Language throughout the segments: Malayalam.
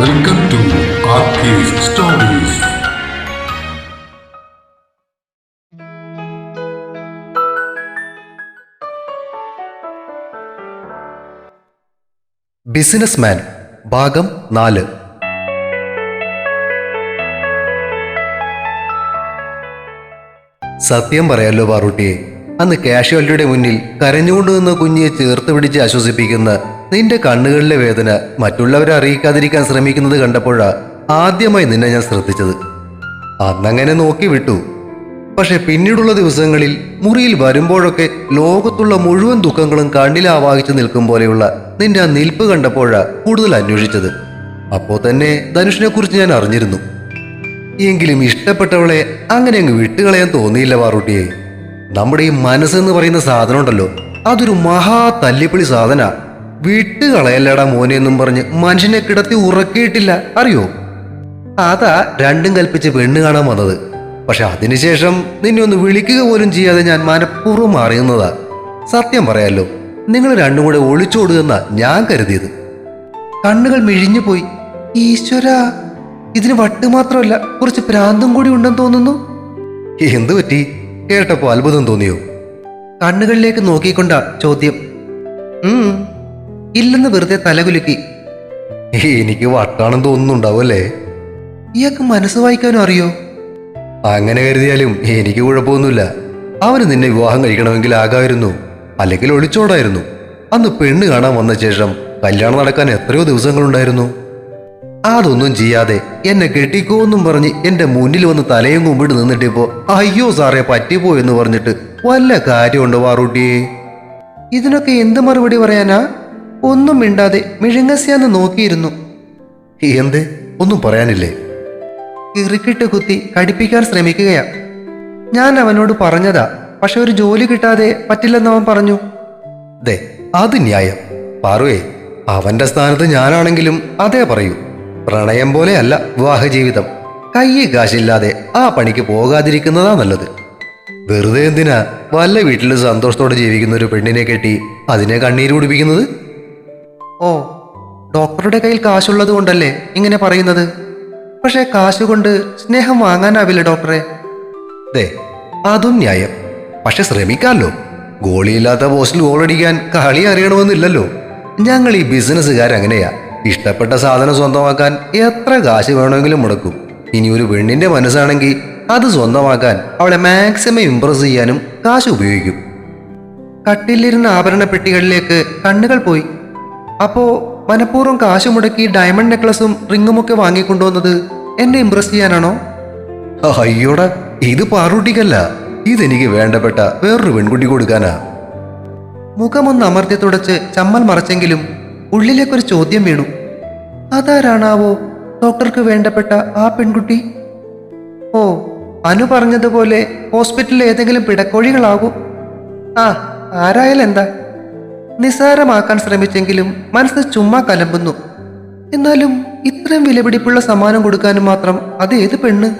വെൽക്കം ടു സ്റ്റോറീസ് ബിസിനസ്മാൻ ഭാഗം നാല്. സത്യം പറയാലോ പാറുട്ടിയെ അന്ന് കാഷ്വാലിറ്റിയുടെ മുന്നിൽ കരഞ്ഞുകൊണ്ട് നിന്ന കുഞ്ഞിയെ ചേർത്ത് പിടിച്ച് ആശ്വസിപ്പിക്കുന്ന നിന്റെ കണ്ണുകളിലെ വേദന മറ്റുള്ളവരെ അറിയിക്കാതിരിക്കാൻ ശ്രമിക്കുന്നത് കണ്ടപ്പോഴാ ആദ്യമായി നിന്നെ ഞാൻ ശ്രദ്ധിച്ചത്. അന്നങ്ങനെ നോക്കി വിട്ടു. പക്ഷെ പിന്നീടുള്ള ദിവസങ്ങളിൽ മുറിയിൽ വരുമ്പോഴൊക്കെ ലോകത്തുള്ള മുഴുവൻ ദുഃഖങ്ങളും കണ്ണിലാവാഹിച്ചു നിൽക്കും പോലെയുള്ള നിന്റെ ആ നിൽപ്പ് കണ്ടപ്പോഴാ കൂടുതൽ അന്വേഷിച്ചത്. അപ്പോൾ തന്നെ ധനുഷിനെ കുറിച്ച് ഞാൻ അറിഞ്ഞിരുന്നു. എങ്കിലും ഇഷ്ടപ്പെട്ടവളെ അങ്ങനെ അങ്ങ് വിട്ടുകളയാൻ തോന്നിയില്ല വാറുട്ടിയെ നമ്മുടെ ഈ മനസ്സെന്ന് പറയുന്ന സാധനം ഉണ്ടല്ലോ അതൊരു മഹാ തല്ലിപ്പൊളി സാധന. വിട്ടുകളയല്ലടാ മോനെ എന്നും പറഞ്ഞ്. മനുഷ്യനെ കിടത്തി ഉറക്കിയിട്ടില്ല. അറിയോ? അതാ രണ്ടും കൽപ്പിച്ച് പെണ്ണ് കാണാൻ വന്നത്. പക്ഷെ അതിനുശേഷം നിന്നെ ഒന്ന് വിളിക്കുക പോലും ചെയ്യാതെ ഞാൻ മനഃപൂർവം അറിയുന്നതാ സത്യം പറയാലോ നിങ്ങൾ രണ്ടും കൂടെ ഒളിച്ചോടുകയെന്നാ ഞാൻ കരുതിയത്. കണ്ണുകൾ മിഴിഞ്ഞു പോയി. ഈശ്വര ഇതിന് വട്ട് മാത്രമല്ല കുറച്ച് പ്രാന്തം കൂടി ഉണ്ടെന്ന് തോന്നുന്നു. എന്തു പറ്റി? കേട്ടപ്പോ അത്ഭുതം തോന്നിയോ? കണ്ണുകളിലേക്ക് നോക്കിക്കൊണ്ട ചോദ്യം. ഇല്ലെന്ന് വെറുതെ തലകുലുക്കി. എനിക്ക് വട്ടാണെന്ന് തോന്നുന്നുണ്ടാവും അല്ലേ? ഇയാൾക്ക് മനസ്സ് വായിക്കാനും അറിയോ? അങ്ങനെ കരുതിയാലും എനിക്ക് കുഴപ്പമൊന്നുമില്ല. അവന് നിന്നെ വിവാഹം കഴിക്കണമെങ്കിൽ ആകായിരുന്നു അല്ലെങ്കിൽ ഒളിച്ചോടായിരുന്നു. അന്ന് പെണ്ണ് കാണാൻ വന്ന ശേഷം കല്യാണം നടക്കാൻ എത്രയോ ദിവസങ്ങളുണ്ടായിരുന്നു. അതൊന്നും ചെയ്യാതെ എന്നെ കെട്ടിക്കോന്നും പറഞ്ഞ് എന്റെ മുന്നിൽ വന്ന് തലയും കുമ്പിട്ട് നിന്നിട്ടിപ്പോ അയ്യോ സാറേ പറ്റിപ്പോ എന്ന് പറഞ്ഞിട്ട് വല്ല കാര്യമുണ്ടോ വാറൂട്ടിയെ ഇതിനൊക്കെ എന്ത് മറുപടി പറയാനാ? ഒന്നും മിണ്ടാതെ മിഴുങ്ങസ്യാന്ന് നോക്കിയിരുന്നു. എന്ത്? ഒന്നും പറയാനില്ലേ? ഇറുക്കിട്ട് കുത്തി കടിപ്പിക്കാൻ ശ്രമിക്കുകയാ. ഞാൻ അവനോട് പറഞ്ഞതാ പക്ഷെ ഒരു ജോലി കിട്ടാതെ പറ്റില്ലെന്ന് അവൻ പറഞ്ഞു. ദേ അത് ന്യായം. പാറുവേ അവന്റെ സ്ഥാനത്ത് ഞാനാണെങ്കിലും അതേ പറയൂ. പ്രണയം പോലെയല്ല വിവാഹ ജീവിതം. കയ്യെ കാശില്ലാതെ ആ പണിക്ക് പോകാതിരിക്കുന്നതാ നല്ലത്. വെറുതെ എന്തിനാ വല്ല വീട്ടിൽ സന്തോഷത്തോടെ ജീവിക്കുന്ന ഒരു പെണ്ണിനെ കെട്ടി അതിനെ കണ്ണീര് കുടിപ്പിക്കുന്നത്? ഓ ഡോക്ടറുടെ കയ്യിൽ കാശുള്ളത് കൊണ്ടല്ലേ ഇങ്ങനെ പറയുന്നത്? പക്ഷേ കാശുകൊണ്ട് സ്നേഹം വാങ്ങാനാവില്ല ഡോക്ടറെ. ദേ അതും ന്യായം. പക്ഷെ ശ്രമിക്കാമല്ലോ ഗോളിയില്ലാത്ത പോസ്റ്റിൽ ഗോളടിക്കാൻ കളി അറിയണമെന്നില്ലല്ലോ. ഞങ്ങൾ ഈ ബിസിനസ്സുകാരങ്ങനെയാ ഇഷ്ടപ്പെട്ട സാധനം സ്വന്തമാക്കാൻ എത്ര കാശ് വേണമെങ്കിലും മുടക്കും. ഇനി ഒരു പെണ്ണിന്റെ മനസ്സാണെങ്കിൽ അത് സ്വന്തമാക്കാൻ അവളെ മാക്സിമം ഇംപ്രസ് ചെയ്യാനും കാശ് ഉപയോഗിക്കും. കട്ടിലിരുന്ന ആഭരണ പെട്ടികളിലേക്ക് കണ്ണുകൾ പോയി. അപ്പോ മനഃപൂർവം കാശ് മുടക്കി ഡയമണ്ട് നെക്ലസും റിങ്ങുമൊക്കെ വാങ്ങിക്കൊണ്ടുവന്നത് എന്നെ ഇംപ്രസ് ചെയ്യാനാണോ? അയ്യോടാ ഇത് പാറൂട്ടിക്കല്ല. ഇതെനിക്ക് വേണ്ടപ്പെട്ട വേറൊരു പെൺകുട്ടി കൊടുക്കാനാ. മുഖമൊന്ന് അമർത്തി തുടച്ച് ചമ്മൽ മറച്ചെങ്കിലും ഉള്ളിലേക്കൊരു ചോദ്യം വീണു. അതാരാണാവോ ഡോക്ടർക്ക് വേണ്ടപ്പെട്ട ആ പെൺകുട്ടി? ഓ അനു പറഞ്ഞതുപോലെ ഹോസ്പിറ്റലിൽ ഏതെങ്കിലും പിടക്കോഴികളാകും. ആ ആരായാലും എന്താ നിസ്സാരമാക്കാൻ ശ്രമിച്ചെങ്കിലും മനസ്സ് ചുമ്മാ കലമ്പുന്നു. എന്നാലും ഇത്രയും വിലപിടിപ്പുള്ള സമ്മാനം കൊടുക്കാനും മാത്രം അത് ഏത് പെണ്ണ്?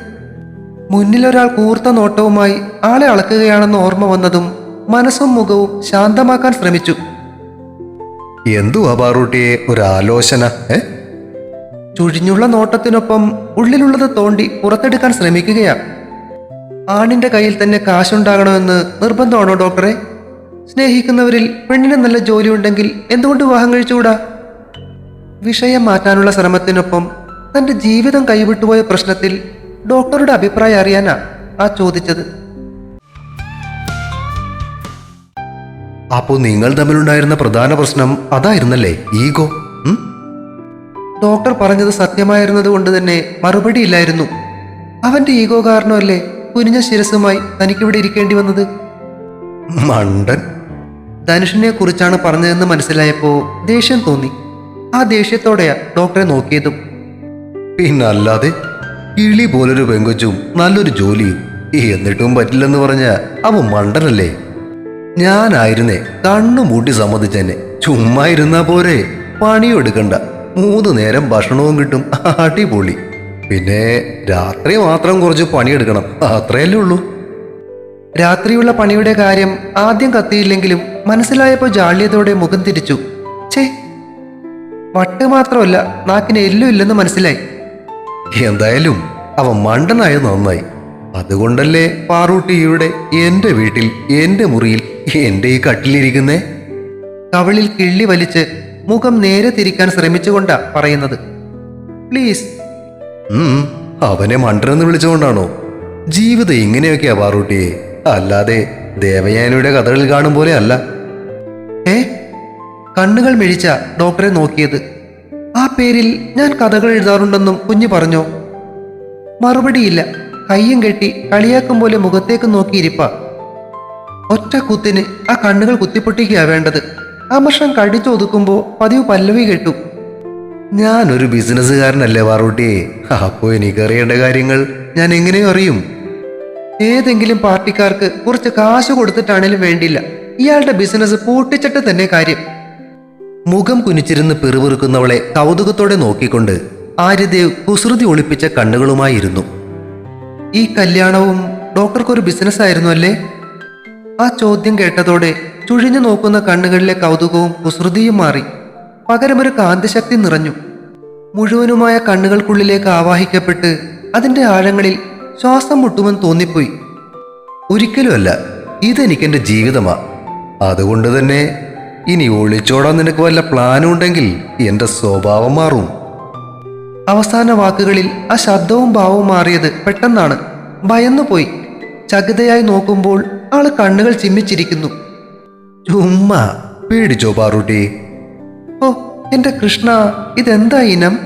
മുന്നിലൊരാൾ കൂർത്ത നോട്ടവുമായി ആളെ അളക്കുകയാണെന്ന് ഓർമ്മ വന്നതും മനസ്സും മുഖവും ശാന്തമാക്കാൻ ശ്രമിച്ചു. എന്തുവാ പാറൂട്ടിയെ ഒരു ആലോചന ഏ? ചുഴിഞ്ഞുള്ള നോട്ടത്തിനൊപ്പം ഉള്ളിലുള്ളത് തോണ്ടി പുറത്തെടുക്കാൻ ശ്രമിക്കുകയാ. ആണിന്റെ കയ്യിൽ തന്നെ കാശുണ്ടാകണമെന്ന് നിർബന്ധമാണോ ഡോക്ടറെ? സ്നേഹിക്കുന്നവരിൽ പെണ്ണിന് നല്ല ജോലി ഉണ്ടെങ്കിൽ എന്തുകൊണ്ട് വിവാഹം കഴിച്ചുകൂടാ? വിഷയം മാറ്റാനുള്ള ശ്രമത്തിനൊപ്പം തന്റെ ജീവിതം കൈവിട്ടുപോയ പ്രശ്നത്തിൽ ഡോക്ടറുടെ അഭിപ്രായം അറിയാനാ ആ ചോദിച്ചത്. അപ്പോ നിങ്ങൾ തമ്മിലുണ്ടായിരുന്ന പ്രധാന പ്രശ്നം അതായിരുന്നല്ലേ ഈഗോ? ഡോക്ടർ പറഞ്ഞത് സത്യമായിരുന്നത് കൊണ്ട് തന്നെ മറുപടി ഇല്ലായിരുന്നു. അവന്റെ ഈഗോ കാരണമല്ലേ കുനിഞ്ഞ ശിരസുമായി തനിക്കിവിടെ ഇരിക്കേണ്ടി വന്നത്? മണ്ടൻ. ധനുഷിനെ കുറിച്ചാണ് പറഞ്ഞതെന്ന് മനസ്സിലായപ്പോ ദേഷ്യം തോന്നി. ആ ദേഷ്യത്തോടെയാ ഡോക്ടറെ നോക്കിയതും. പിന്നല്ലാതെ കിളി പോലൊരു പെങ്കൊച്ചും നല്ലൊരു ജോലിയും എന്നിട്ടും പറ്റില്ലെന്ന് പറഞ്ഞ അവൻ മണ്ടനല്ലേ? ഞാനായിരുന്നേ കണ്ണു മൂട്ടി സമ്മതിച്ചെന്നെ. ചുമ്മാ ഇരുന്നാ പോരെ. പണിയും എടുക്കണ്ട മൂന്ന് നേരം ഭക്ഷണവും കിട്ടും. അടിപൊളി. പിന്നെ രാത്രി മാത്രം കുറച്ച് പണിയെടുക്കണം. അത്രയല്ലേ ഉള്ളൂ. രാത്രിയുള്ള പണിയുടെ കാര്യം ആദ്യം കത്തിയില്ലെങ്കിലും മനസ്സിലായപ്പോൾ ജാള്യതയോടെ മുഖം തിരിച്ചു. ചേ വട്ട് മാത്രമല്ല നാക്കിന് എല്ലും ഇല്ലെന്ന് മനസ്സിലായി. എന്തായാലും അവൻ മണ്ടനായ നന്നായി. അതുകൊണ്ടല്ലേ പാറൂട്ടിയുടെ എന്റെ എന്റെ വീട്ടിൽ എന്റെ മുറിയിൽ എന്റെ ഈ കട്ടിലിരിക്കുന്നേ? കവളിൽ കിള്ളി വലിച്ച് മുഖം നേരെ തിരിക്കാൻ ശ്രമിച്ചുകൊണ്ടാ പറയുന്നത്. പ്ലീസ്. അവനെ മണ്ടനെന്ന് വിളിച്ചുകൊണ്ടാണോ? ജീവിതം ഇങ്ങനെയൊക്കെയാ പാറൂട്ടിയെ. അല്ലാതെ ദേവയാനിയുടെ കഥകളിൽ കാണും പോലെ അല്ല ഏ? കണ്ണുകൾ മെഴിച്ച ഡോക്ടറെ നോക്കിയത്. ആ പേരിൽ ഞാൻ കഥകൾ എഴുതാറുണ്ടെന്നും കുഞ്ഞു പറഞ്ഞോ? മറുപടിയില്ല. കയ്യും കെട്ടി കളിയാക്കും പോലെ മുഖത്തേക്ക് നോക്കിയിരിപ്പ. ഒറ്റ കുത്തിന് ആ കണ്ണുകൾ കുത്തിപ്പൊട്ടിക്കുക വേണ്ടത്. അമർഷം കടിച്ചൊതുക്കുമ്പോൾ പതിവ് പല്ലവി കെട്ടു. ഞാനൊരു ബിസിനസ്സുകാരനല്ലേ വാറൂട്ടിയെ അപ്പോ എനിക്കറിയേണ്ട കാര്യങ്ങൾ ഞാൻ എങ്ങനെയും അറിയും. ഏതെങ്കിലും പാർട്ടിക്കാർക്ക് കുറച്ച് കാശ് കൊടുത്തിട്ടാണേലും വേണ്ടില്ല ഇയാളുടെ ബിസിനസ് പൂട്ടിച്ചിട്ട് തന്നെ കാര്യം. മുഖം കുനിച്ചിരുന്ന് പിറുപിറുക്കുന്നവളെ കൗതുകത്തോടെ നോക്കിക്കൊണ്ട് ആര്യദേവ് കുസൃതി ഒളിപ്പിച്ച കണ്ണുകളുമായിരുന്നു. ഈ കല്യാണവും ഡോക്ടർക്കൊരു ബിസിനസ് ആയിരുന്നു അല്ലേ? ആ ചോദ്യം കേട്ടതോടെ ചുഴിഞ്ഞു നോക്കുന്ന കണ്ണുകളിലെ കൗതുകവും കുസൃതിയും മാറി. പകരമൊരു കാന്തിശക്തി നിറഞ്ഞു. മുഴുവനുമായ കണ്ണുകൾക്കുള്ളിലേക്ക് ആവാഹിക്കപ്പെട്ട് അതിന്റെ ആഴങ്ങളിൽ ശ്വാസം മുട്ടുമെന്ന് തോന്നിപ്പോയി. ഒരിക്കലുമല്ല ഇതെനിക്കെന്റെ ജീവിതമാ. അതുകൊണ്ട് തന്നെ ഇനി ഒളിച്ചോടാൻ നിനക്ക് വല്ല പ്ലാനും ഉണ്ടെങ്കിൽ എന്റെ സ്വഭാവം മാറും. അവസാന വാക്കുകളിൽ ആ ശബ്ദവും ഭാവവും മാറിയത് പെട്ടെന്നാണ്. ഭയന്നുപോയി ചകിതയായി നോക്കുമ്പോൾ ആൾ കണ്ണുകൾ ചിമ്മിച്ചിരിക്കുന്നു. ചുമ്മാ പേടിച്ചോ പാറൂട്ടി? ഓ എന്റെ കൃഷ്ണ ഇതെന്താ ഇനം?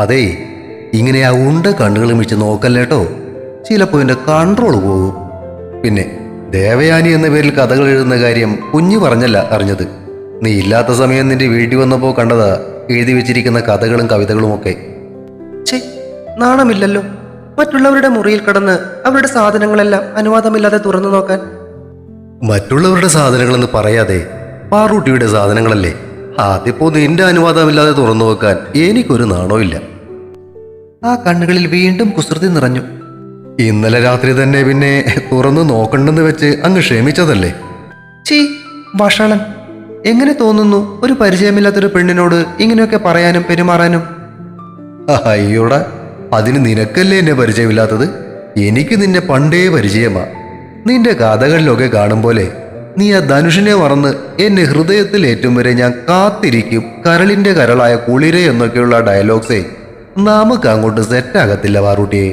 അതേ ഇങ്ങനെ ആ ഉണ്ട കണ്ണുകൾ വെച്ച് നോക്കല്ലേട്ടോ? ചിലപ്പോ എന്റെ കൺട്രോൾ പോകും. പിന്നെ ദേവയാനി എന്ന പേരിൽ കഥകൾ എഴുതുന്ന കാര്യം കുഞ്ഞു പറഞ്ഞല്ല അറിഞ്ഞത്. നീ ഇല്ലാത്ത സമയം നിന്റെ വീട്ടിൽ വന്നപ്പോൾ കണ്ടതാ എഴുതി വെച്ചിരിക്കുന്ന കഥകളും കവിതകളും ഒക്കെ. ഛേ നാണമില്ലല്ലോ. മറ്റുള്ളവരുടെ മുറിയിൽ കടന്ന് അവരുടെ സാധനങ്ങളെല്ലാം അനുവാദമില്ലാതെ തുറന്നു നോക്കാൻ. മറ്റുള്ളവരുടെ സാധനങ്ങളെന്ന് പറയാതെ പാറൂട്ടിയുടെ സാധനങ്ങളല്ലേ? അതിപ്പോ നിന്റെ അനുവാദമില്ലാതെ തുറന്നു നോക്കാൻ എനിക്കൊരു നാണമില്ല ആ കണ്ണുകളിൽ വീണ്ടും കുസൃതി നിറഞ്ഞു. ഇന്നലെ രാത്രി തന്നെ പിന്നെ തുറന്നു നോക്കണ്ടെന്ന് വെച്ച് അങ്ങ് ക്ഷമിച്ചതല്ലേ? ചീ വഷളൻ. എങ്ങനെ തോന്നുന്നു ഒരു പരിചയമില്ലാത്തൊരു പെണ്ണിനോട് ഇങ്ങനെയൊക്കെ പറയാനും പെരുമാറാനും? അയ്യോടാ അതിന് നിനക്കല്ലേ എന്നെ പരിചയമില്ലാത്തത്? എനിക്ക് നിന്നെ പണ്ടേ പരിചയമാ. നിന്റെ കഥകളിലൊക്കെ കാണും പോലെ നീ ആ ധനുഷിനെ മറന്ന് എന്നെ ഹൃദയത്തിൽ ഏറ്റവും വരെ ഞാൻ കാത്തിരിക്കും കരളിന്റെ കരളായ കുളിരെ എന്നൊക്കെയുള്ള ഡയലോഗ്സേ നമുക്ക് അങ്ങോട്ട് സെറ്റാകത്തില്ല പാറൂട്ടിയെ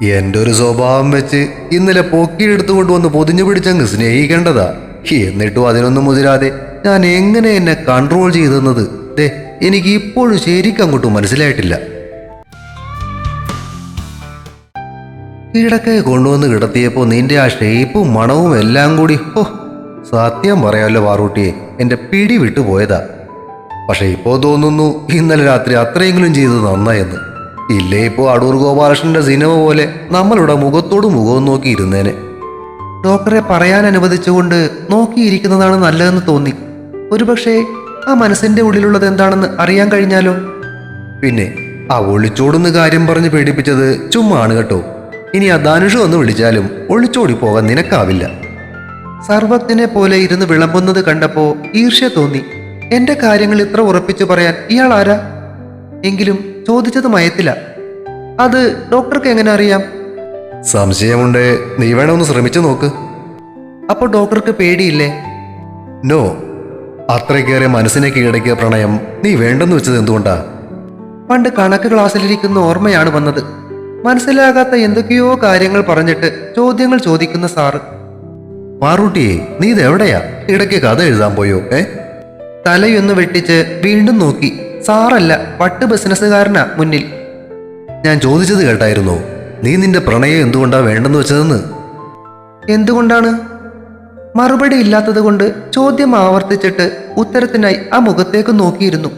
എന്റെ ഒരു സ്വഭാവം വെച്ച് ഇന്നലെ പൊക്കിയെടുത്തുകൊണ്ട് വന്ന് പൊതിഞ്ഞു പിടിച്ചങ്ങ് സ്നേഹിക്കേണ്ടതാ. എന്നിട്ടും അതിനൊന്നും മുതിരാതെ ഞാൻ എങ്ങനെ എന്നെ കൺട്രോൾ ചെയ്തെന്നത് ദേ എനിക്ക് ഇപ്പോഴും ശരിക്കും അങ്ങോട്ട് മനസ്സിലായിട്ടില്ല. കിടക്കെ കൊണ്ടുവന്ന് കിടത്തിയപ്പോൾ നിന്റെ ആ ഷേപ്പും മണവും എല്ലാം കൂടി ഹോ സത്യം പറയാമല്ലോ പാറൂട്ടിയെ എന്റെ പിടി വിട്ടുപോയതാ. പക്ഷെ ഇപ്പോ തോന്നുന്നു ഇന്നലെ രാത്രി അത്രയെങ്കിലും ചെയ്തത് നന്നായെന്ന്. ഇല്ലേ ഇപ്പോ അടൂർ ഗോപാലകൃഷ്ണന്റെ സിനിമ പോലെ നമ്മളിവിടെ മുഖത്തോട് മുഖവും നോക്കി ഇരുന്നേനെ. ഡോക്ടറെ പറയാൻ അനുവദിച്ചുകൊണ്ട് നോക്കിയിരിക്കുന്നതാണ് നല്ലതെന്ന് തോന്നി. ഒരുപക്ഷെ ആ മനസ്സിന്റെ ഉള്ളിലുള്ളത് എന്താണെന്ന് അറിയാൻ കഴിഞ്ഞാലോ? പിന്നെ ആ ഒളിച്ചോടുന്ന കാര്യം പറഞ്ഞ് പേടിപ്പിച്ചത് ചുമ്മാണ് കേട്ടോ. ഇനി ആ ധനുഷ് വന്ന് വിളിച്ചാലും ഒളിച്ചോടി പോകാൻ നിനക്കാവില്ല. സർവജ്ഞനെ പോലെ ഇരുന്ന് വിളമ്പുന്നത് കണ്ടപ്പോ ഈർഷ്യ തോന്നി. എന്റെ കാര്യങ്ങൾ ഇത്ര ഉറപ്പിച്ചു പറയാൻ ഇയാൾ ആരാ? എങ്കിലും ചോദിച്ചത് മയത്തില. അത് ഡോക്ടർക്ക് എങ്ങനെ അറിയാം? സംശയമുണ്ട്. നീ വേണമെന്ന് ശ്രമിച്ചു നോക്ക്. അപ്പോൾ ഡോക്ടർക്ക് പേടിയില്ലേ? നോ. അത്രയ്ക്കേറെ മനസ്സിനെ കീഴടക്കിയ പ്രണയം നീ വേണ്ടെന്ന് വെച്ചത് എന്തുകൊണ്ടാ? പണ്ട് കണക്ക് ക്ലാസ്സിലിരിക്കുന്ന ഓർമ്മയാണ് വന്നത്. മനസ്സിലാകാത്ത എന്തൊക്കെയോ കാര്യങ്ങൾ പറഞ്ഞിട്ട് ചോദ്യങ്ങൾ ചോദിക്കുന്ന സാറ്. പാറൂട്ടിയെ നീ ഇതെവിടെയാ? ഇടയ്ക്ക് കഥ എഴുതാൻ പോയോ ഏ? തലയൊന്ന് വെട്ടിച്ച് വീണ്ടും നോക്കി. സാറല്ല വട്ട് ബിസിനസ്സുകാരനാ മുന്നിൽ. ഞാൻ ചോദിച്ചത് കേട്ടായിരുന്നോ? നീ നിന്റെ പ്രണയം എന്തുകൊണ്ടാ വേണ്ടെന്ന് വെച്ചതെന്ന്? എന്തുകൊണ്ടാണ്? മറുപടി ഇല്ലാത്തത് കൊണ്ട് ചോദ്യം ആവർത്തിച്ചിട്ട് ഉത്തരത്തിനായി ആ മുഖത്തേക്ക് നോക്കിയിരുന്നു.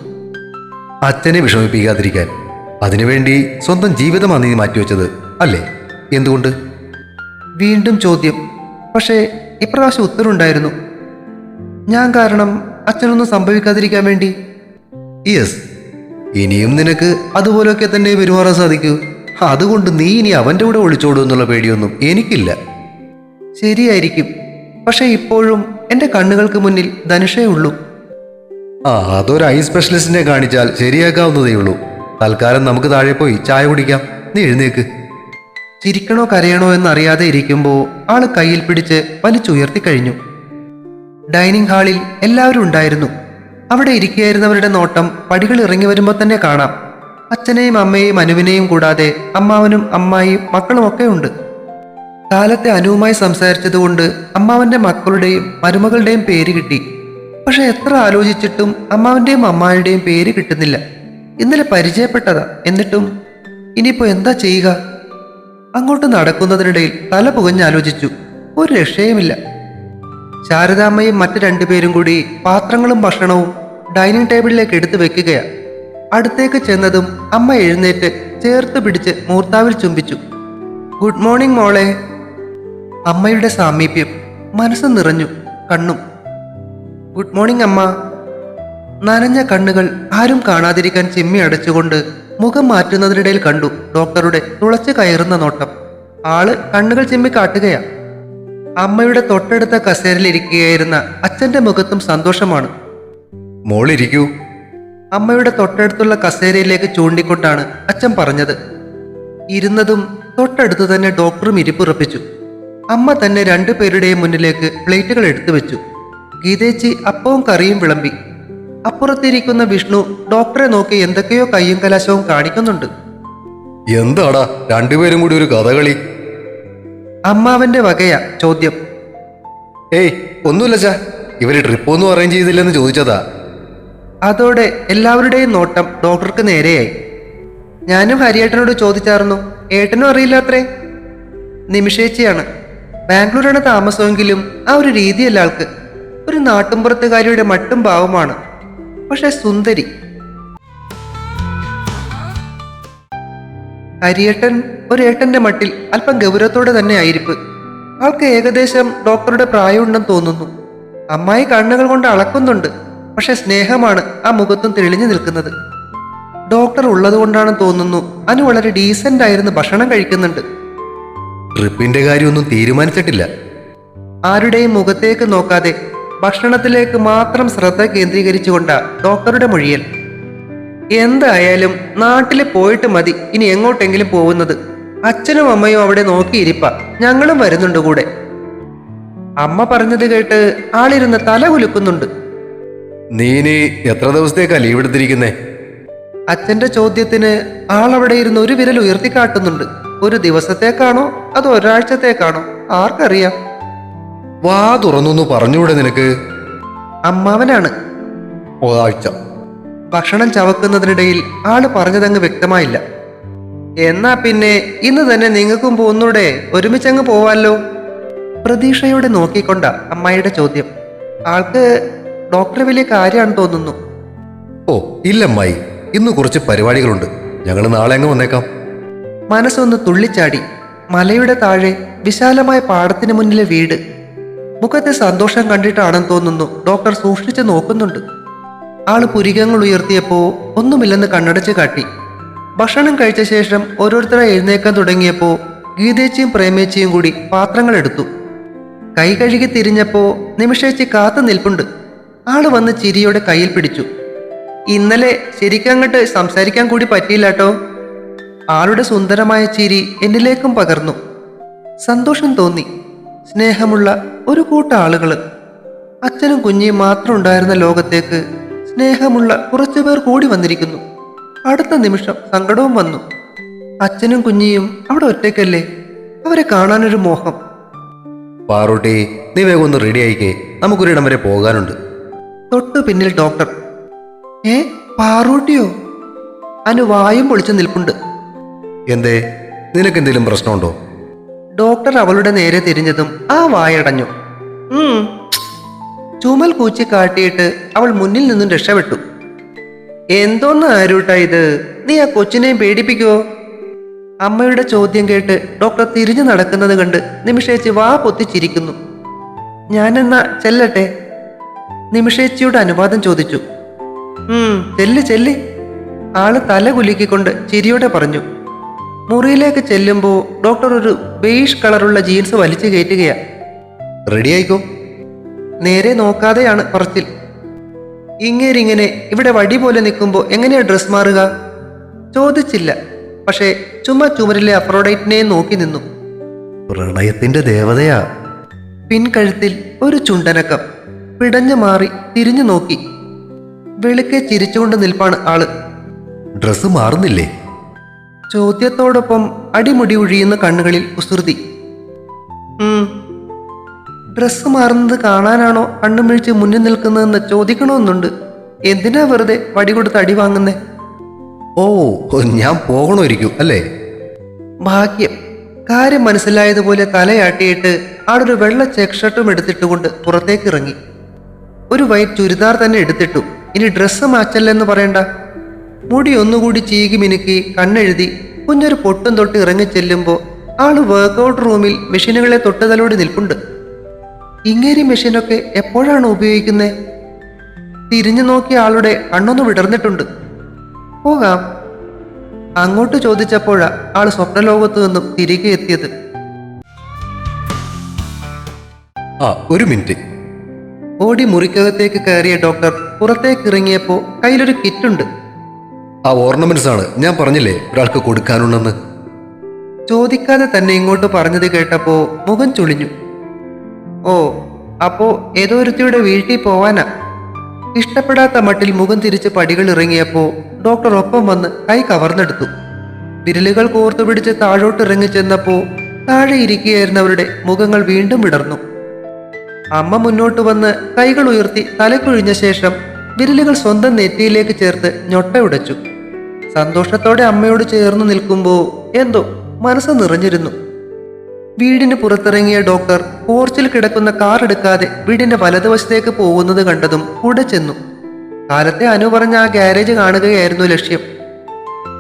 അച്ഛനെ വിഷമിപ്പിക്കാതിരിക്കാൻ. അതിനുവേണ്ടി സ്വന്തം ജീവിതമാണ് നീ മാറ്റിവെച്ചത് അല്ലേ? എന്തുകൊണ്ട്? വീണ്ടും ചോദ്യം. പക്ഷേ ഇപ്രാവശ്യം ഉത്തരവുണ്ടായിരുന്നു. ഞാൻ കാരണം അച്ഛനൊന്നും സംഭവിക്കാതിരിക്കാൻ വേണ്ടി യെസ് ഇനിയും നിനക്ക് അതുപോലെയൊക്കെ തന്നെ പെരുമാറാൻ സാധിക്കൂ. അതുകൊണ്ട് നീ ഇനി അവന്റെ കൂടെ ഒളിച്ചോടും എന്നുള്ള പേടിയൊന്നും എനിക്കില്ല. ശരിയായിരിക്കും. പക്ഷേ ഇപ്പോഴും എന്റെ കണ്ണുകൾക്ക് മുന്നിൽ ധനുഷേ ഉള്ളൂ. ആ അതൊരു ഐ സ്പെഷ്യലിസ്റ്റിനെ കാണിച്ചാൽ ശരിയാക്കാവുന്നതേ ഉള്ളൂ. തൽക്കാലം നമുക്ക് താഴെ പോയി ചായ കുടിക്കാം. നീ എഴുന്നേക്ക്. ചിരിക്കണോ കരയണോ എന്നറിയാതെ ഇരിക്കുമ്പോൾ ആൾ കയ്യിൽ പിടിച്ച് വലിച്ചുയർത്തി കഴിഞ്ഞു. ഡൈനിങ് ഹാളിൽ എല്ലാവരും ഉണ്ടായിരുന്നു. അവിടെ ഇരിക്കുകയായിരുന്നവരുടെ നോട്ടം പടികൾ ഇറങ്ങി വരുമ്പോൾ തന്നെ കാണാം. അച്ഛനെയും അമ്മയെയും അനുവിനെയും കൂടാതെ അമ്മാവനും അമ്മായിയും മക്കളും ഒക്കെ ഉണ്ട്. കാലത്തെ അനുവുമായി സംസാരിച്ചതുകൊണ്ട് അമ്മാവന്റെ മക്കളുടെയും മരുമകളുടെയും പേര് കിട്ടി. പക്ഷെ എത്ര ആലോചിച്ചിട്ടും അമ്മാവന്റെയും അമ്മായിയുടെയും പേര് കിട്ടുന്നില്ല. ഇന്നലെ പരിചയപ്പെട്ടതാ. എന്നിട്ടും ഇനിയിപ്പോ എന്താ ചെയ്യുക? അങ്ങോട്ട് നടക്കുന്നതിനിടയിൽ തല പുകഞ്ഞാലോചിച്ചു ഒരു രക്ഷയുമില്ല. ശാരദാമ്മയും മറ്റു രണ്ടുപേരും കൂടി പാത്രങ്ങളും ഭക്ഷണവും ഡൈനിങ് ടേബിളിലേക്ക് എടുത്തു വെക്കുകയാ. അടുത്തേക്ക് ചെന്നതും അമ്മ എഴുന്നേറ്റ് ചേർത്ത് പിടിച്ച് മൂർത്താവിൽ ചുംബിച്ചു. ഗുഡ് മോർണിംഗ് മോളെ. അമ്മയുടെ സാമീപ്യം മനസ്സ് നിറഞ്ഞു കണ്ണും. ഗുഡ് മോർണിംഗ് അമ്മ. നനഞ്ഞ കണ്ണുകൾ ആരും കാണാതിരിക്കാൻ ചിമ്മി അടച്ചുകൊണ്ട് മുഖം മാറ്റുന്നതിനിടയിൽ കണ്ടു ഡോക്ടറുടെ തുളച്ചു കയറുന്ന നോട്ടം. ആൾ കണ്ണുകൾ ചിമ്മി കാട്ടുകയാ. അമ്മയുടെ തൊട്ടടുത്ത കസേരയിലിരിക്കുകയായിരുന്ന അച്ഛന്റെ മുഖത്തും സന്തോഷമാണ്. മോളിരിക്കൂ അമ്മയുടെ തൊട്ടടുത്തുള്ള കസേരയിലേക്ക് ചൂണ്ടിക്കൊണ്ടാണ് അച്ഛൻ പറഞ്ഞത്. ഇരുന്നതും തൊട്ടടുത്ത് തന്നെ ഡോക്ടറും ഇരിപ്പുറപ്പിച്ചു. അമ്മ തന്നെ രണ്ടുപേരുടെയും മുന്നിലേക്ക് പ്ലേറ്റുകൾ എടുത്തു വെച്ചു. ഗീതേച്ചി അപ്പവും കറിയും വിളമ്പി. അപ്പുറത്തിരിക്കുന്ന വിഷ്ണു ഡോക്ടറെ നോക്കി എന്തൊക്കെയോ കയ്യും കലാശവും കാണിക്കുന്നുണ്ട്. എന്താടാ രണ്ടുപേരും കൂടി ഒരു കഥകളി. അമ്മാവന്റെ വകയാ ചോദ്യം. ഏയ് ഒന്നുമില്ല ചാ. ഇവർ ട്രിപ്പൊന്നും അറേഞ്ച് ചെയ്തില്ലെന്ന് ചോദിച്ചതാ. അതോടെ എല്ലാവരുടെയും നോട്ടം ഡോക്ടർക്ക് നേരെയായി. ഞാനും ഹരിയേട്ടനോട് ചോദിച്ചായിരുന്നു ഏട്ടനും അറിയില്ലാത്രേ? നിമിഷേച്ചയാണ്. ബാംഗ്ലൂരാണ് താമസമെങ്കിലും ആ ഒരു രീതിയല്ല ആൾക്ക്. ഒരു നാട്ടുമ്പുറത്തുകാരിയുടെ മട്ടും ഭാവമാണ്. പക്ഷെ സുന്ദരി. ഹരിയേട്ടൻ ഒരു ഏട്ടന്റെ മട്ടിൽ അല്പം ഗൗരവത്തോടെ തന്നെ ആയിരിപ്പ്. ആൾക്ക് ഏകദേശം ഡോക്ടറുടെ പ്രായമുണ്ടെന്ന് തോന്നുന്നു. അമ്മായി കണ്ണുകൾ കൊണ്ട് അളക്കുന്നുണ്ട് പക്ഷെ സ്നേഹമാണ് ആ മുഖത്തും തെളിഞ്ഞു നിൽക്കുന്നത്. ഡോക്ടർ ഉള്ളത് കൊണ്ടാണെന്ന് തോന്നുന്നു അനു വളരെ ഡീസന്റ് ആയിരുന്നു ഭക്ഷണം കഴിക്കുന്നുണ്ട്. ട്രിപ്പിന്റെ കാര്യമൊന്നും തീരുമാനിച്ചിട്ടില്ല. ആരുടെയും മുഖത്തേക്ക് നോക്കാതെ ഭക്ഷണത്തിലേക്ക് മാത്രം ശ്രദ്ധ കേന്ദ്രീകരിച്ചുകൊണ്ട ഡോക്ടറുടെ മൊഴിയൽ. എന്തായാലും നാട്ടിൽ പോയിട്ട് മതി ഇനി എങ്ങോട്ടെങ്കിലും പോകുന്നത്. അച്ഛനും അമ്മയും അവിടെ നോക്കിയിരിപ്പ. ഞങ്ങളും വരുന്നുണ്ട് കൂടെ. അമ്മ പറഞ്ഞത് കേട്ട് ആളിരുന്ന് തല കുലുക്കുന്നുണ്ട്. നീ എത്ര ദിവസത്തേക്കാ ലീവ് എടുത്തിരിക്കുന്നേ? അച്ഛന്റെ ചോദ്യത്തിന് ആളവിടെ ഇരുന്ന് ഒരു വിരൽ ഉയർത്തി കാട്ടുന്നുണ്ട് ഒരു ദിവസത്തേക്കാണോ? അതോ ഒരാഴ്ചത്തേക്കാണോ? ആർക്കറിയാം. വാ തുറന്നു പറഞ്ഞുകൂടെ നിനക്ക്. അമ്മാവനാണ് ഒരാഴ്ച. ഭക്ഷണം ചവക്കുന്നതിനിടയിൽ ആൾ പറഞ്ഞതങ്ങ് വ്യക്തമായില്ല. എന്നാ പിന്നെ ഇന്ന് തന്നെ നിങ്ങൾക്കും പോന്നൂടെ ഒരുമിച്ചങ്ങ് പോവാല്ലോ പ്രതീക്ഷയോടെ നോക്കിക്കൊണ്ട അമ്മായിയുടെ ചോദ്യം. ആൾക്ക് ഡോക്ടറെ വലിയ കാര്യമാണ് തോന്നുന്നു. ഓ ഇല്ലമ്മായി ഇന്ന് കുറച്ച് പരിപാടികളുണ്ട്. ഞങ്ങൾ നാളെ അങ്ങ് വന്നേക്കാം. മനസ്സൊന്ന് തുള്ളിച്ചാടി. മലയുടെ താഴെ വിശാലമായ പാടത്തിന് മുന്നിലെ വീട്. മുഖത്തെ സന്തോഷം കണ്ടിട്ടാണെന്ന് തോന്നുന്നു ഡോക്ടർ സൂക്ഷിച്ചു നോക്കുന്നുണ്ട്. ആൾ പുരികങ്ങൾ ഉയർത്തിയപ്പോ ഒന്നുമില്ലെന്ന് കണ്ണടച്ച് കാട്ടി. ഭക്ഷണം കഴിച്ച ശേഷം ഓരോരുത്തരെ എഴുന്നേക്കാൻ തുടങ്ങിയപ്പോ ഗീതേച്ചിയും പ്രേമേച്ചിയും കൂടി പാത്രങ്ങൾ എടുത്തു. കൈ കഴുകി തിരിഞ്ഞപ്പോ നിമിഷേച്ചി കാത്തു നിൽപ്പുണ്ട്. ആൾ വന്ന് ചിരിയോടെ കയ്യിൽ പിടിച്ചു. ഇന്നലെ ശരിക്കങ്ങട്ട് സംസാരിക്കാൻ കൂടി പറ്റിയില്ലാട്ടോ? ആളുടെ സുന്ദരമായ ചിരി എന്നിലേക്കും പകർന്നു. സന്തോഷം തോന്നി. സ്നേഹമുള്ള ഒരു കൂട്ട ആളുകൾ അച്ഛനും കുഞ്ഞിയും മാത്രം ഉണ്ടായിരുന്ന ലോകത്തേക്ക് സ്നേഹമുള്ള കുറച്ചുപേർ കൂടി വന്നിരിക്കുന്നു. അടുത്ത നിമിഷം സങ്കടവും വന്നു. അച്ഛനും കുഞ്ഞിയും അവിടെ ഒറ്റയ്ക്കല്ലേ? അവരെ കാണാനൊരു മോഹം. പാറൂട്ടി നീ വേഗം ഒന്ന് റെഡി ആയിക്കേ. നമുക്കൊരിടം വരെ പോകാനുണ്ട്. തൊട്ടു പിന്നിൽ ഡോക്ടർ ഏ പാറൂട്ടിയോ? അനു വായും പൊളിച്ചു നിൽപ്പുണ്ട്. എന്തേ? നിനക്ക് എന്തെങ്കിലും പ്രശ്നമുണ്ടോ? ഡോക്ടർ അവളുടെ നേരെ തിരിഞ്ഞതും ആ വായടഞ്ഞു. ചുമൽ കൂച്ചി കാട്ടിയിട്ട് അവൾ മുന്നിൽ നിന്നും രക്ഷപ്പെട്ടു. എന്തോന്ന് ആരൂട്ടാ ഇത്? നീ ആ കൊച്ചിനെയും പേടിപ്പിക്കുവോ? അമ്മയുടെ ചോദ്യം കേട്ട് ഡോക്ടർ തിരിഞ്ഞു നടക്കുന്നത് കണ്ട് നിമിഷേച്ചി വാ പൊത്തിച്ചിരിക്കുന്നു. ഞാനെന്നാ ചെല്ലട്ടെ? നിമിഷേച്ചിയുടെ അനുവാദം ചോദിച്ചു. ഉം ചെല്ല് ചെല്ല്. ആൾ തല കുലുക്കിക്കൊണ്ട് ചിരിയോടെ പറഞ്ഞു. മുറിയിലേക്ക് ചെല്ലുമ്പോൾ ഡോക്ടർ ഒരു ബെയ്ഷ് കളറുള്ള ജീൻസ് വലിച്ചു കയറ്റുകയാ. റെഡി ആയിക്കോ. നേരെ നോക്കാതെയാണ് പറച്ചിൽ. ഇങ്ങേരിങ്ങനെ ഇവിടെ വടി പോലെ നിൽക്കുമ്പോൾ എങ്ങനെയാ ഡ്രസ് മാറുക? ചോദിച്ചില്ല. പക്ഷേ ചുമ്മാ ചുമരിലെ അഫ്രോഡൈറ്റിനെ നോക്കി നിന്നു. പ്രണയത്തിന്റെ ദേവതയാ. പിൻകഴുത്തിൽ ഒരു ചുണ്ടനക്കം പിടഞ്ഞു മാറി തിരിഞ്ഞു നോക്കി. വെളുക്കെ ചിരിച്ചുകൊണ്ട് നിൽപ്പാണ് ആൾ. ഡ്രസ് മാറുന്നില്ലേ? ചോദ്യത്തോടൊപ്പം അടിമുടി ഒഴിയുന്ന കണ്ണുകളിൽ കുസൃതി. ഡ്രസ്സ് മാറുന്നത് കാണാനാണോ കണ്ണുമിഴിച്ച് മുന്നിൽ നിൽക്കുന്നതെന്ന് ചോദിക്കണമെന്നുണ്ട്. എന്തിനാ വെറുതെ വടി കൊടുത്ത് അടി വാങ്ങുന്നേ? ഓ ഞാൻ പോകണമായിരിക്കും അല്ലേ? ഭാഗ്യം. കാര്യം മനസ്സിലായതുപോലെ തലയാട്ടിയിട്ട് ആളൊരു വെള്ള ചെക്ക് ഷർട്ടും എടുത്തിട്ടുകൊണ്ട് പുറത്തേക്ക് ഇറങ്ങി ഒരു വൈറ്റ് ചുരിദാർ തന്നെ എടുത്തിട്ടു. ഇനി ഡ്രസ്സ് മാറ്റല്ലെന്ന് പറയണ്ട. മുടി ഒന്നുകൂടി ചീകി മിനുക്കി കണ്ണെഴുതി കുഞ്ഞൊരു പൊട്ടും തൊട്ട് ഇറങ്ങി ചെല്ലുമ്പോൾ ആൾ വർക്കൗട്ട് റൂമിൽ മെഷീനുകളെ തൊട്ടുതലോടി നിൽപ്പുണ്ട്. ഇങ്ങേരി മെഷീനൊക്കെ എപ്പോഴാണ് ഉപയോഗിക്കുന്നത് തിരിഞ്ഞു നോക്കിയ ആളുടെ കണ്ണൊന്ന് വിടർന്നിട്ടുണ്ട്. പോകാം. അങ്ങോട്ട് ചോദിച്ചപ്പോഴാ ആൾ സ്വപ്നലോകത്തു നിന്നും തിരികെ എത്തിയത്. ആ ഒരു മിനിറ്റ്. ഓടി മുറിക്കകത്തേക്ക് കയറിയ ഡോക്ടർ പുറത്തേക്ക് ഇറങ്ങിയപ്പോ കയ്യിലൊരു കിറ്റ് ഉണ്ട് ആ ഓർണമെന്റ്സ് ആണ് ഞാൻ പറഞ്ഞില്ലേ ഒരാൾക്ക് കൊടുക്കാനുണ്ടെന്ന് ചോദിക്കാതെ തന്നെ ഇങ്ങോട്ട് പറഞ്ഞത് കേട്ടപ്പോ മുഖം ചുളിഞ്ഞു. ഓ അപ്പോ ഏതോ ഒരുത്തിയുടെ വീട്ടിൽ പോവാനാ. ഇഷ്ടപ്പെടാത്ത മട്ടിൽ മുഖം തിരിച്ച് പടികൾ ഇറങ്ങിയപ്പോ ഡോക്ടർ ഒപ്പം വന്ന് കൈ കവർന്നെടുത്തു. വിരലുകൾ കോർത്തു പിടിച്ച് താഴോട്ട് ഇറങ്ങി ചെന്നപ്പോ താഴെ ഇരിക്കുകയായിരുന്നവരുടെ മുഖങ്ങൾ വീണ്ടും വിടർന്നു. അമ്മ മുന്നോട്ട് വന്ന് കൈകൾ ഉയർത്തി തലക്കൊഴിഞ്ഞ ശേഷം വിരലുകൾ സ്വന്തം നെറ്റിയിലേക്ക് ചേർത്ത് ഞൊട്ടയുടച്ചു സന്തോഷത്തോടെ അമ്മയോട് ചേർന്ന് നിൽക്കുമ്പോൾ എന്തോ മനസ്സ് നിറഞ്ഞിരുന്നു. വീടിന് പുറത്തിറങ്ങിയ ഡോക്ടർ പോർച്ചിൽ കിടക്കുന്ന കാർ എടുക്കാതെ വീടിന്റെ വലതുവശത്തേക്ക് പോകുന്നത് കണ്ടതും കൂടെ ചെന്നു. കാലത്തെ അനു പറഞ്ഞ ആ ഗാരേജ് കാണുകയായിരുന്നു ലക്ഷ്യം.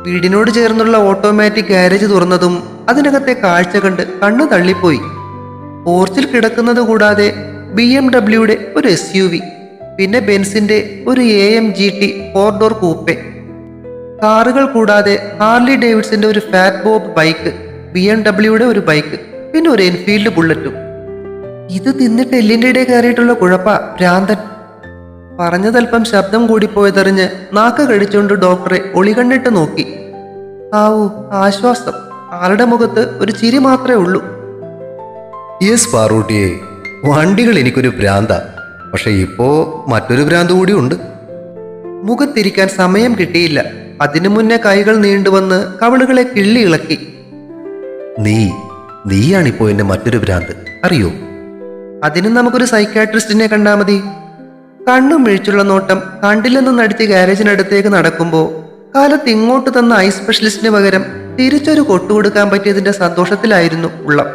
വീടിനോട് ചേർന്നുള്ള ഓട്ടോമാറ്റിക് ഗാരേജ് തുറന്നതും അതിനകത്തെ കാഴ്ച കണ്ട് കണ്ണു തള്ളിപ്പോയി. പോർച്ചിൽ കിടക്കുന്നത് കൂടാതെ ബി എം ഡബ്ല്യുടെ ഒരു എസ് യു വി പിന്നെ ബെൻസിന്റെ ഒരു A M G T four door coupe. കാറുകൾ കൂടാതെ ഹാർലി ഡേവിഡ്സിന്റെ ഒരു Fat Bob bike B M ഡബ്ല്യുടെ ഒരു ബൈക്ക്. പിന്നെ ഒരു എൻഫീൽഡ് ബുള്ളറ്റും ഇത് തിന്നിട്ട് എല്ലിന്റെ ഇടയിൽ കയറിയിട്ടുള്ള കുഴപ്പ ഭ്രാന്തൻ. പറഞ്ഞതൽപ്പം ശബ്ദം കൂടിപ്പോയതറിഞ്ഞ് നാക്ക് കടിച്ചുകൊണ്ട് ഡോക്ടറെ ഒളികണ്ണിട്ട് നോക്കി. ആവൂ ആശ്വാസം. ആളുടെ മുഖത്ത് ഒരു ചിരി മാത്രമേ ഉള്ളൂ. യെസ് പാറൂട്ടിയെ. വണ്ടികൾ എനിക്കൊരു ഭ്രാന്ത. പക്ഷെ ഇപ്പോ മറ്റൊരു ഭ്രാന്ത് കൂടി ഉണ്ട് മുഖത്തിരിക്കാൻ സമയം കിട്ടിയില്ല. അതിനു മുന്നേ കൈകൾ നീണ്ടുവന്ന് കവളുകളെ കിള്ളി ഇളക്കി. നീ നീയാണിപ്പോ എന്റെ മറ്റൊരു ഭ്രാന്ത്. അറിയോ? അതിനും നമുക്കൊരു സൈക്കാട്രിസ്റ്റിനെ കണ്ടാ മതി. കണ്ണും മിഴിച്ചുള്ള നോട്ടം കണ്ടില്ലെന്ന് നടിച്ച് ഗാരേജിനടുത്തേക്ക് നടക്കുമ്പോൾ കാലത്ത് ഇങ്ങോട്ട് തന്ന ഐ സ്പെഷ്യലിസ്റ്റിന് പകരം തിരിച്ചൊരു കൊട്ടുകൊടുക്കാൻ പറ്റിയതിന്റെ സന്തോഷത്തിലായിരുന്നു ഉള്ളം.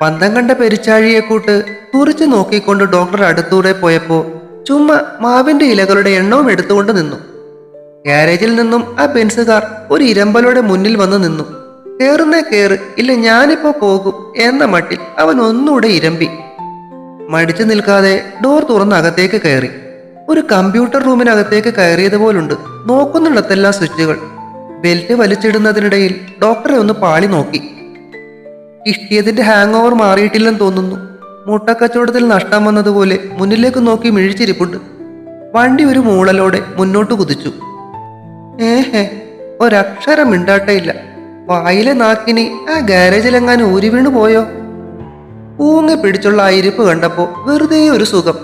പന്തം കണ്ട പെരിച്ചാഴിയെ കൂട്ട് തുറിച്ചു നോക്കിക്കൊണ്ട് ഡോക്ടർ അടുത്തൂടെ പോയപ്പോ ചുമ്മാ മാവിന്റെ ഇലകളുടെ എണ്ണവും എടുത്തുകൊണ്ട് നിന്നു. ഗാരേജിൽ നിന്നും ആ ബെൻസുകാർ ഒരു ഇരമ്പലോടെ മുന്നിൽ വന്ന് നിന്നു. കേറുന്നേ കേറ് ഇല്ല ഞാനിപ്പോ പോകും എന്ന മട്ടിൽ അവൻ ഒന്നുകൂടെ ഇരമ്പി. മടിച്ചു നിൽക്കാതെ ഡോർ തുറന്ന് അകത്തേക്ക് കയറി. ഒരു കമ്പ്യൂട്ടർ റൂമിനകത്തേക്ക് കയറിയതുപോലുണ്ട് നോക്കുന്നിടത്തെല്ലാം സ്വിച്ചുകൾ. ബെൽറ്റ് വലിച്ചിടുന്നതിനിടയിൽ ഡോക്ടറെ ഒന്ന് പാളി നോക്കി. ഇഷ്ടിയതിന്റെ ഹാങ് ഓവർ മാറിയിട്ടില്ലെന്ന് തോന്നുന്നു. മുട്ടക്കച്ചവടത്തിൽ നഷ്ടം വന്നതുപോലെ മുന്നിലേക്ക് നോക്കി മിഴിച്ചിരിപ്പുണ്ട്. വണ്ടി ഒരു മൂളലോടെ മുന്നോട്ട് കുതിച്ചു. ഏഹേ ഒരക്ഷരം മിണ്ടാട്ടയില്ല വായിലെ നാക്കിനി ആ ഗാരേജിലെങ്ങാനും ഊരി വീണു പോയോ? ഊങ്ങി പിടിച്ചുള്ള ആ ഇരിപ്പ് കണ്ടപ്പോ വെറുതെ ഒരു സുഖം.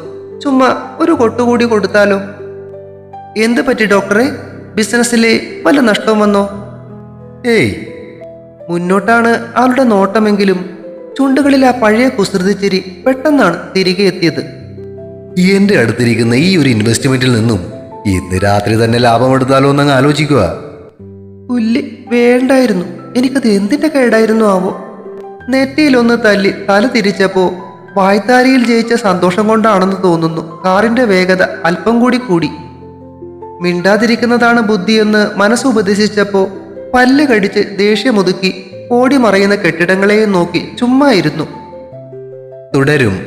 ചുമ്മാ ഒരു കൊട്ടുകൂടി കൊടുത്താലോ? എന്ത് പറ്റി ഡോക്ടറെ? ബിസിനസ്സിലെ വല്ല നഷ്ടവും വന്നോ? ഏയ്. മുന്നോട്ടാണ് ആളുടെ നോട്ടമെങ്കിലും ചുണ്ടുകളിൽ ആ പഴയ കുസൃതിച്ചിരി പെട്ടെന്നാണ് തിരികെ എത്തിയത്. എന്റെ അടുത്തിരിക്കുന്ന ഈ ഒരു ഇൻവെസ്റ്റ്മെന്റിൽ നിന്നും ഇന്ന് രാത്രി തന്നെ ലാഭം എടുത്താലോ എന്നങ്ങ് ആലോചിക്കുക. പുല്ല് വേണ്ടായിരുന്നു. എനിക്കത് എന്തിന്റെ കേടായിരുന്നു ആവോ? നെറ്റിയിലൊന്ന് തല്ലി തല തിരിച്ചപ്പോ വായ്ത്താരിയിൽ ജയിച്ച സന്തോഷം കൊണ്ടാണെന്ന് തോന്നുന്നു. കാറിന്റെ വേഗത അല്പം കൂടി കൂടി. മിണ്ടാതിരിക്കുന്നതാണ് ബുദ്ധിയെന്ന് മനസ്സ് ഉപദേശിച്ചപ്പോ പല്ല് കടിച്ച് ദേഷ്യമൊതുക്കി ഓടി മറയുന്ന കെട്ടിടങ്ങളെയും നോക്കി ചുമ്മാ ഇരുന്നു തുടരും.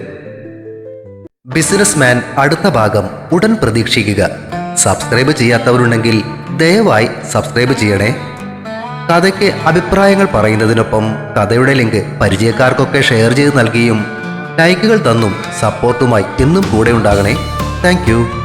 ബിസിനസ് മാൻ അടുത്ത ഭാഗം ഉടൻ പ്രതീക്ഷിക്കുക. സബ്സ്ക്രൈബ് ചെയ്യാത്തവരുണ്ടെങ്കിൽ ദയവായി സബ്സ്ക്രൈബ് ചെയ്യണേ. കഥയ്ക്ക് അഭിപ്രായങ്ങൾ പറയുന്നതിനൊപ്പം കഥയുടെ ലിങ്ക് പരിചയക്കാർക്കൊക്കെ ഷെയർ ചെയ്ത് നൽകിയും ലൈക്കുകൾ തന്നും സപ്പോർട്ടുമായി എന്നും കൂടെ ഉണ്ടാകണേ. താങ്ക്